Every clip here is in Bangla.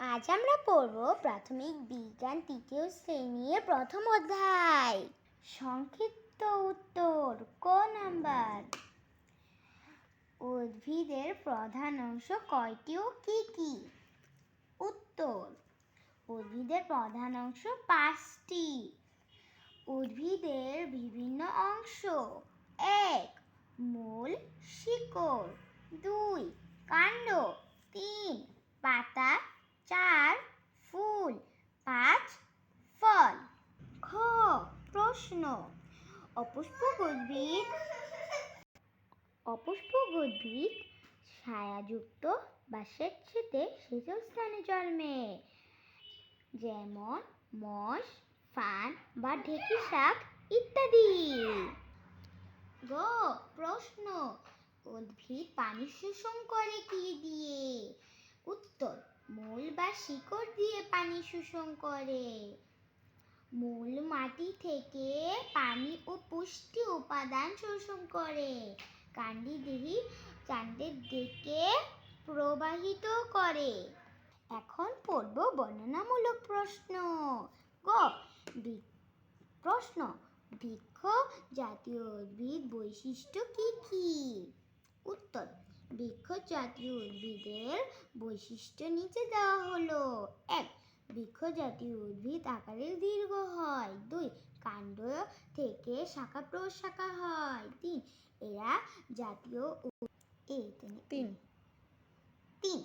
আজ আমরা পড়ব প্রাথমিক বিজ্ঞান তৃতীয় শ্রেণির প্রথম অধ্যায়। সংক্ষিপ্ত উত্তর, ক নাম্বার? উদ্ভিদের প্রধান অংশ কয়টি ও কি কি? উত্তর, উদ্ভিদের প্রধান অংশ পাঁচটি। উদ্ভিদের বিভিন্ন অংশ এক, মূল শিকড়, দুই, কাণ্ড, তিন, পাতা চার ফুল, পাঁচ ফল। খ, প্রশ্ন। অপুষ্পক উদ্ভিদ। অপুষ্পক উদ্ভিদ ছায়াযুক্ত বা স্বেচ্ছেতে শীতল স্থানে জন্মে। যেমন মশ ফান বা ঢেকি শাক ইত্যাদি। গ, প্রশ্ন। উদ্ভিদ পানি শোষণ করে কি দিয়ে? উত্তর বা শিকড় দিয়ে পানি শোষণ করে। মূল মাটি থেকে পানি ও পুষ্টি উপাদান শোষণ করে। কাণ্ডি দেহি কাণ্ডের দিকে প্রবাহিত করে। এখন পড়ব বর্ণনামূলক প্রশ্ন। গ প্রশ্ন, বৃক্ষ জাতীয় উদ্ভিদ বৈশিষ্ট্য কি কি? উত্তর বৃক্ষ জাতীয় উদ্ভিদের বৈশিষ্ট্য নিচে দেওয়া হলো। এক বৃক্ষ জাতীয় উদ্ভিদ আকারে দীর্ঘ হয়। দুই কাণ্ড থেকে শাখা প্রশাখা হয়। তিন এরা জাতীয় তিন- তিন।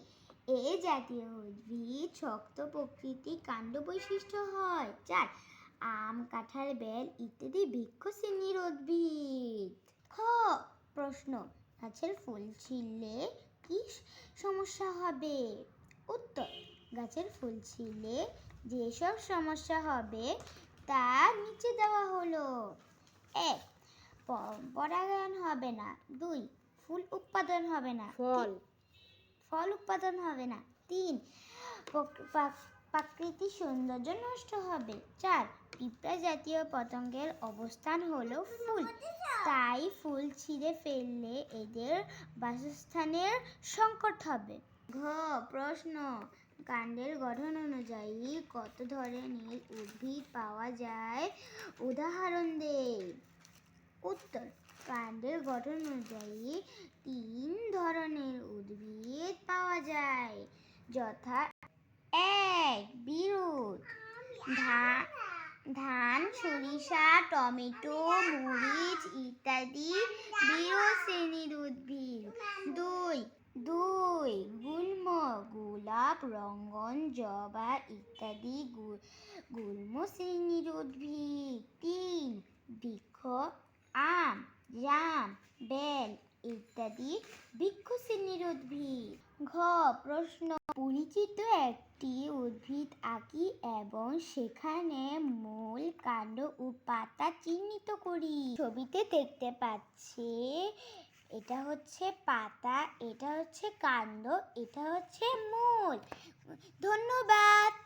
এ জাতীয় উদ্ভিদ শক্ত প্রকৃতি কাণ্ড বৈশিষ্ট্য হয়। চার আম কাঁঠাল বেল ইত্যাদি বৃক্ষ শ্রেণির উদ্ভিদ। খ প্রশ্ন গাছের ফুল ছিঁড়লে কি সমস্যা হবে? উত্তর গাছের ফুল ছিঁড়লে যেসব সমস্যা হবে তা নিচে দেওয়া হলো। এক পরাগায়ন হবে না। দুই ফুল উৎপাদন হবে না। ফল। ফল উৎপাদন হবে না। তিন প্রাকৃতিক সৌন্দর্য নষ্ট হবে। চার, পিঁপড়া জাতীয় পতঙ্গের অবস্থান হলো ফুল। তাই ফুল ছিঁড়ে ফেললে এদের বাসস্থানের সংকট হবে। ঘ, প্রশ্ন, কাণ্ডের গঠন অনুযায়ী কত ধরনের উদ্ভিদ পাওয়া যায়? উদাহরণ দে। উত্তর, কাণ্ডের গঠন অনুযায়ী তিন ধরনের উদ্ভিদ পাওয়া যায়, যথা এক বিরুৎ ধান ধান, সরিষা, টমেটো, মরিচ ইত্যাদি বিরুৎ শ্রেণির উদ্ভিদ। দুই দুই গুল্ম গোলাপ, রঙ্গন, জবা ইত্যাদি গুল্ম শ্রেণির উদ্ভিদ। তিন, বৃক্ষ, আম, জাম, বেল ইত্যাদি বৃক্ষ শ্রেণির উদ্ভিদ। প্রশ্ন। পরিচিত একটি উদ্ভিদ আঁকি এবং সেখানে মূল কাণ্ড ও পাতা চিহ্নিত করি। ছবিতে দেখতে পাচ্ছি, এটা হচ্ছে পাতা, এটা হচ্ছে কাণ্ড, এটা হচ্ছে মূল। ধন্যবাদ!